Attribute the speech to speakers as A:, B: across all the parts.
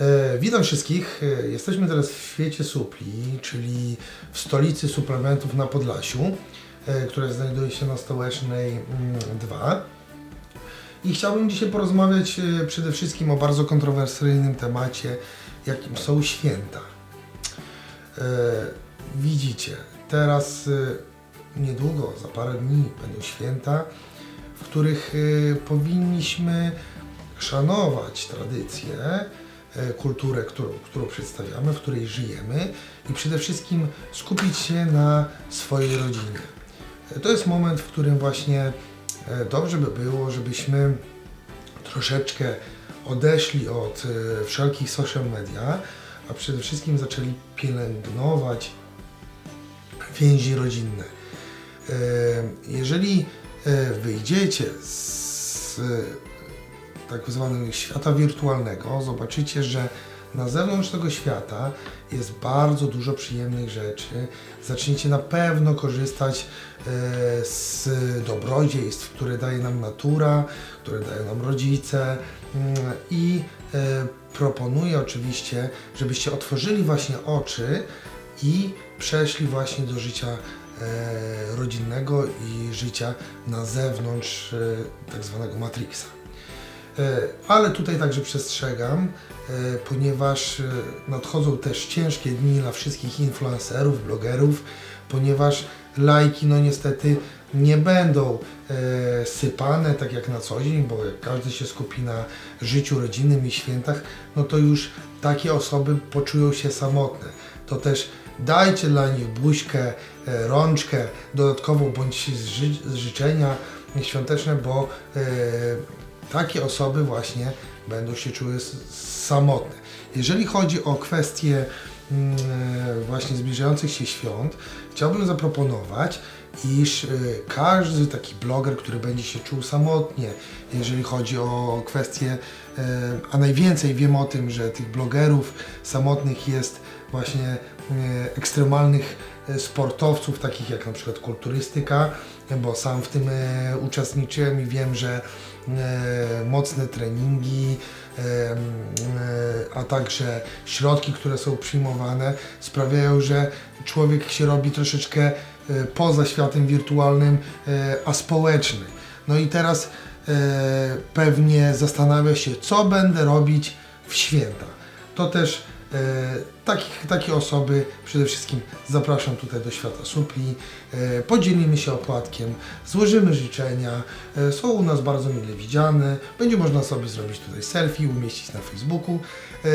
A: E, witam wszystkich. E, Jesteśmy teraz w świecie supli, czyli w stolicy suplementów na Podlasiu, e, które znajduje się na Stołecznej mm, 2. I chciałbym dzisiaj porozmawiać przede wszystkim o bardzo kontrowersyjnym temacie, jakim są święta. Widzicie, teraz niedługo, za parę dni będą święta, w których powinniśmy szanować tradycję, e, kulturę, którą, którą przedstawiamy, w której żyjemy i przede wszystkim skupić się na swojej rodzinie. E, To jest moment, w którym właśnie e, dobrze by było, żebyśmy troszeczkę odeszli od e, wszelkich social media, a przede wszystkim zaczęli pielęgnować więzi rodzinne. E, Jeżeli e, wyjdziecie z e, tak zwanego świata wirtualnego, zobaczycie, że na zewnątrz tego świata jest bardzo dużo przyjemnych rzeczy. Zaczniecie na pewno korzystać e, z dobrodziejstw, które daje nam natura, które dają nam rodzice mm, i e, proponuję oczywiście, żebyście otworzyli właśnie oczy i przeszli właśnie do życia e, rodzinnego i życia na zewnątrz tak zwanego Matrixa. E, Ale tutaj także przestrzegam, e, ponieważ e, nadchodzą też ciężkie dni dla wszystkich influencerów, blogerów, ponieważ lajki no niestety nie będą sypane tak jak na co dzień, bo jak każdy się skupi na życiu rodzinnym i świętach, no to już takie osoby poczują się samotne. To też dajcie dla nich buźkę, rączkę dodatkową bądź ży- życzenia świąteczne, bo takie osoby właśnie będą się czuły samotne. Jeżeli chodzi o kwestie mm, e, właśnie zbliżających się świąt, chciałbym zaproponować, iż e, każdy taki bloger, który będzie się czuł samotnie, jeżeli chodzi o kwestie, e, a najwięcej wiem o tym, że tych blogerów samotnych jest właśnie e, ekstremalnych sportowców, takich jak na przykład kulturystyka, bo sam w tym uczestniczyłem i wiem, że mocne treningi, a także środki, które są przyjmowane, sprawiają, że człowiek się robi troszeczkę poza światem wirtualnym, e, a społeczny. No i teraz e, pewnie zastanawia się, co będę robić w święta. To też e, takich, takie osoby przede wszystkim zapraszam tutaj do świata supli. E, podzielimy się opłatkiem, złożymy życzenia. E, są u nas bardzo mile widziane. Będzie można sobie zrobić tutaj selfie, umieścić na Facebooku e,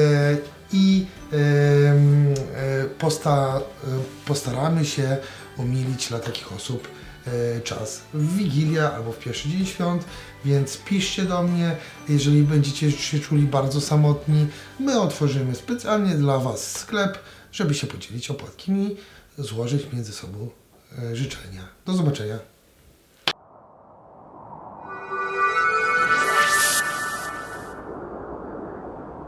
A: i e, e, posta, e, postaramy się umilić dla takich osób e, czas w Wigilię albo w pierwszy dzień świąt, więc piszcie do mnie, jeżeli będziecie się czuli bardzo samotni. My otworzymy specjalnie dla Was sklep, żeby się podzielić opłatkiem i złożyć między sobą e, życzenia. Do zobaczenia.